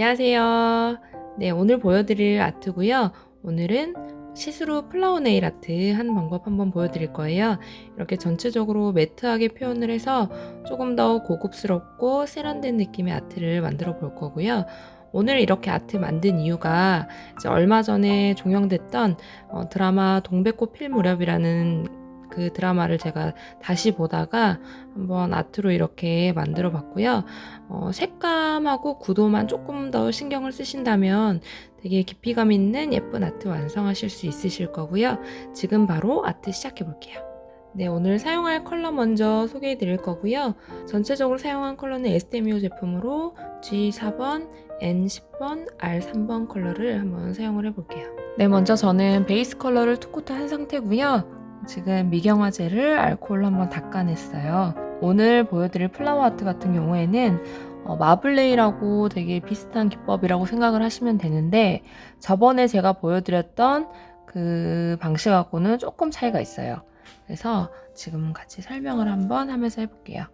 안녕하세요. 네, 오늘 보여드릴 아트고요. 오늘은 시스루 플라워 네일 아트 하는 방법 한번 보여드릴 거예요. 이렇게 전체적으로 매트하게 표현을 해서 조금 더 고급스럽고 세련된 느낌의 아트를 만들어 볼 거고요. 오늘 이렇게 아트 만든 이유가 얼마 전에 종영됐던 어, 드라마 동백꽃 필 무렵이라는 그 드라마를 제가 다시 보다가 한번 아트로 이렇게 만들어 봤고요. 어, 색감하고 구도만 조금 더 신경을 쓰신다면 되게 깊이감 있는 예쁜 아트 완성하실 수 있으실 거고요. 지금 바로 아트 시작해 볼게요. 네, 오늘 사용할 컬러 먼저 소개해 드릴 거고요. 전체적으로 사용한 컬러는 에스테미오 제품으로 G4번, N10번, R3번 컬러를 한번 사용을 해 볼게요. 네, 먼저 저는 베이스 컬러를 투코트 한 상태고요. 지금 미경화 젤을 알코올로 한번 닦아냈어요. 오늘 보여드릴 플라워 아트 같은 경우에는 어, 마블레이라고 되게 비슷한 기법이라고 생각을 하시면 되는데 저번에 제가 보여드렸던 그 방식하고는 조금 차이가 있어요. 그래서 지금 같이 설명을 한번 하면서 해볼게요.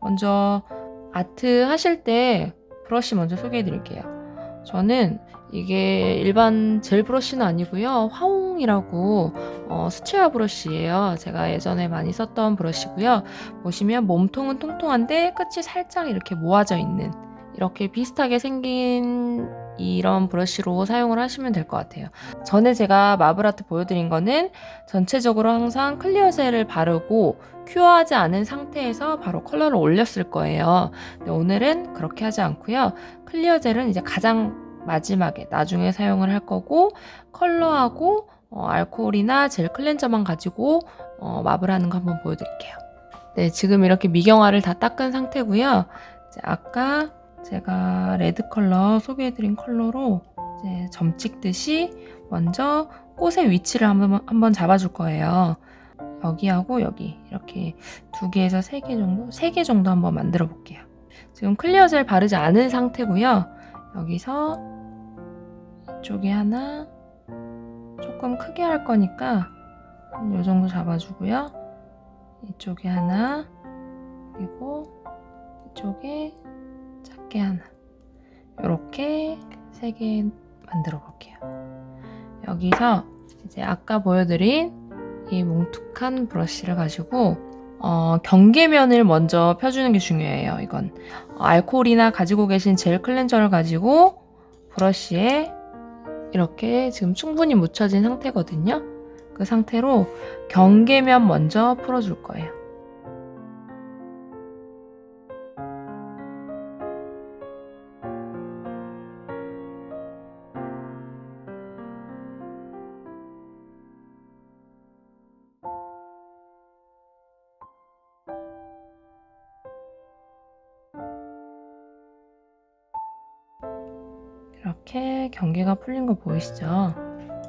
먼저 아트 하실 때 브러쉬 먼저 소개해 드릴게요. 저는 이게 일반 젤 브러쉬는 아니고요. 화홍이라고 어, 수채화 브러쉬예요. 제가 예전에 많이 썼던 브러쉬고요. 보시면 몸통은 통통한데 끝이 살짝 이렇게 모아져 있는 이렇게 비슷하게 생긴 이런 브러쉬로 사용을 하시면 될 것 같아요. 전에 제가 마블아트 보여드린 거는 전체적으로 항상 클리어 젤을 바르고 큐어하지 않은 상태에서 바로 컬러를 올렸을 거예요. 오늘은 그렇게 하지 않고요. 클리어 젤은 이제 가장 마지막에 나중에 사용을 할 거고 컬러하고 어, 알코올이나 젤 클렌저만 가지고 어, 마블 하는 거 한번 보여드릴게요. 네, 지금 이렇게 미경화를 다 닦은 상태고요. 아까 제가 레드 컬러 소개해드린 컬러로 점 찍듯이 먼저 꽃의 위치를 한번, 한번 잡아줄 거예요. 여기하고 여기 이렇게 두 개에서 세 개 정도, 세 개 정도 한번 만들어 볼게요. 지금 클리어 젤 바르지 않은 상태고요. 여기서 이쪽에 하나 조금 크게 할 거니까 이 정도 잡아주고요. 이쪽에 하나 그리고 이쪽에 작게 하나 이렇게 세 개 만들어 볼게요. 여기서 이제 아까 보여드린 이 뭉툭한 브러쉬를 가지고 어, 경계면을 먼저 펴주는 게 중요해요. 이건 어, 알코올이나 가지고 계신 젤 클렌저를 가지고 브러쉬에 이렇게 지금 충분히 묻혀진 상태거든요. 그 상태로 경계면 먼저 풀어줄 거예요. 이렇게 경계가 풀린 거 보이시죠?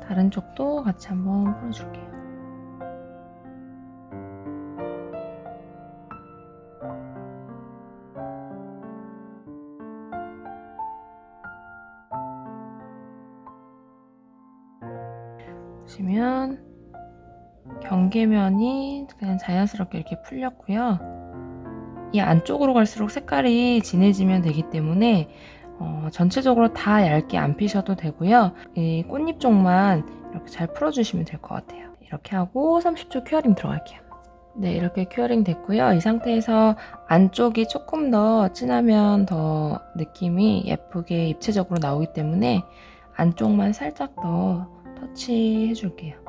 다른 쪽도 같이 한번 풀어줄게요. 보시면 경계면이 그냥 자연스럽게 이렇게 풀렸고요. 이 안쪽으로 갈수록 색깔이 진해지면 되기 때문에 어, 전체적으로 다 얇게 안 피셔도 되고요. 이 꽃잎 쪽만 이렇게 잘 풀어주시면 될 것 같아요. 이렇게 하고 30초 큐어링 들어갈게요. 네, 이렇게 큐어링 됐고요. 이 상태에서 안쪽이 조금 더 진하면 더 느낌이 예쁘게 입체적으로 나오기 때문에 안쪽만 살짝 더 터치해 줄게요.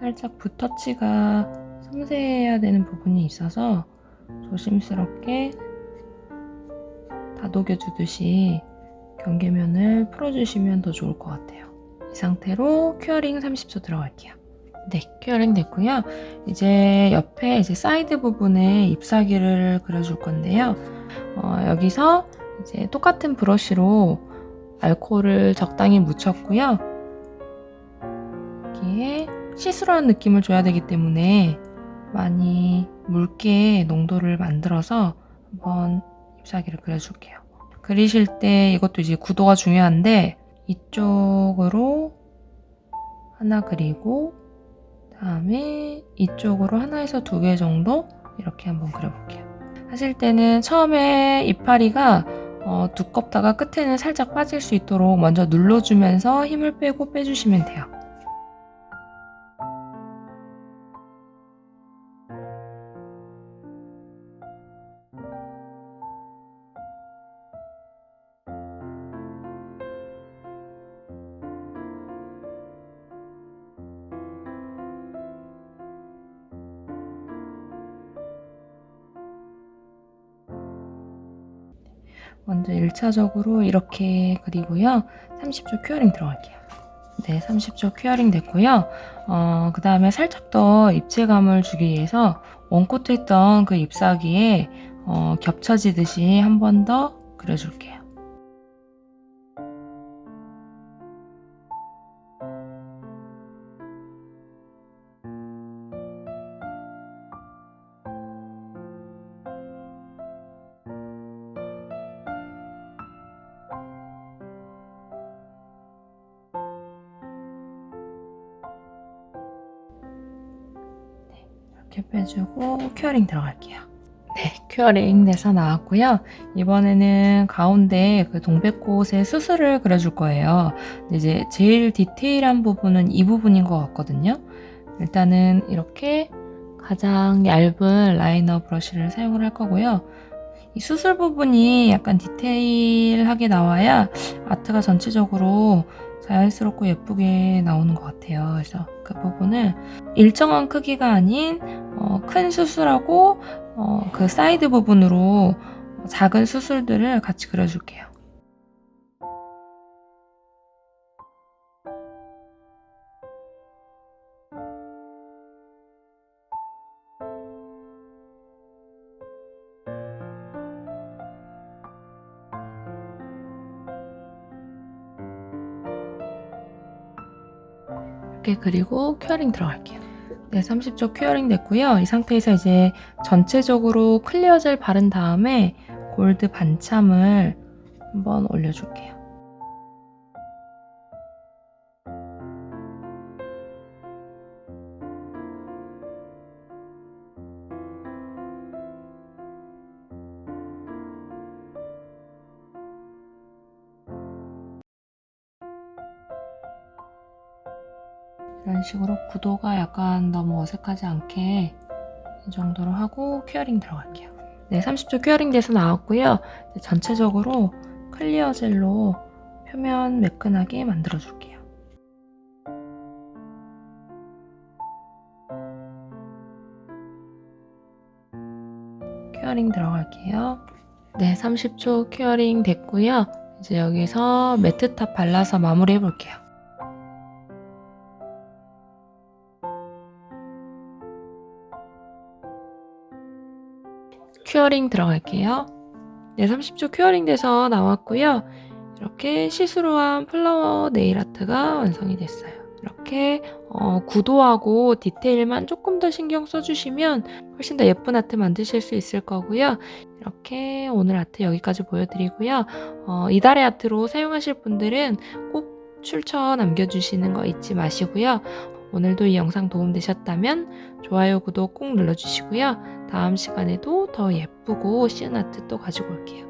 살짝 붓터치가 섬세해야 되는 부분이 있어서 조심스럽게 다독여주듯이 경계면을 풀어주시면 더 좋을 것 같아요. 이 상태로 큐어링 30초 들어갈게요. 네, 큐어링 됐고요. 이제 옆에 이제 사이드 부분에 잎사귀를 그려줄 건데요. 어, 여기서 이제 똑같은 브러쉬로 알코올을 적당히 묻혔고요. 여기에 시스루한 느낌을 줘야 되기 때문에 많이 묽게 농도를 만들어서 한번 잎사귀를 그려줄게요. 그리실 때 이것도 이제 구도가 중요한데 이쪽으로 하나 그리고 다음에 이쪽으로 하나에서 두 개 정도 이렇게 한번 그려볼게요. 하실 때는 처음에 이파리가 어, 두껍다가 끝에는 살짝 빠질 수 있도록 먼저 눌러주면서 힘을 빼고 빼주시면 돼요. 먼저 1차적으로 이렇게 그리고요. 30초 큐어링 들어갈게요. 네, 30초 큐어링 됐고요. 어, 그 다음에 살짝 더 입체감을 주기 위해서 원코트 했던 그 잎사귀에 어, 겹쳐지듯이 한 번 더 그려줄게요. 이렇게 빼주고 큐어링 들어갈게요. 네, 큐어링 돼서 나왔고요. 이번에는 가운데 그 동백꽃의 수술을 그려줄 거예요. 이제 제일 디테일한 부분은 이 부분인 것 같거든요. 일단은 이렇게 가장 얇은 라이너 브러쉬를 사용을 할 거고요. 이 수술 부분이 약간 디테일하게 나와야 아트가 전체적으로 자연스럽고 예쁘게 나오는 것 같아요. 그래서 그 부분을 일정한 크기가 아닌 어, 큰 수술하고 어, 그 사이드 부분으로 작은 수술들을 같이 그려줄게요. 이렇게 그리고 큐어링 들어갈게요. 네, 30초 큐어링 됐고요. 이 상태에서 이제 전체적으로 클리어 젤 바른 다음에 골드 반참을 한번 올려줄게요. 이런 식으로 구도가 약간 너무 어색하지 않게 이 정도로 하고 큐어링 들어갈게요. 네, 30초 큐어링 돼서 나왔고요. 전체적으로 클리어 젤로 표면 매끈하게 만들어 줄게요. 큐어링 들어갈게요. 네, 30초 큐어링 됐고요. 이제 여기서 매트탑 발라서 마무리 해볼게요. 큐어링 들어갈게요. 네, 30초 큐어링 돼서 나왔고요. 이렇게 시스루 한 플라워 네일 아트가 완성이 됐어요. 이렇게 어, 구도하고 디테일만 조금 더 신경 써주시면 훨씬 더 예쁜 아트 만드실 수 있을 거고요. 이렇게 오늘 아트 여기까지 보여드리고요. 어, 이달의 아트로 사용하실 분들은 꼭 출처 남겨주시는 거 잊지 마시고요. 오늘도 이 영상 도움되셨다면 좋아요, 구독 꼭 눌러주시고요. 다음 시간에도 더 예쁘고 쉬운 아트 또 가지고 올게요.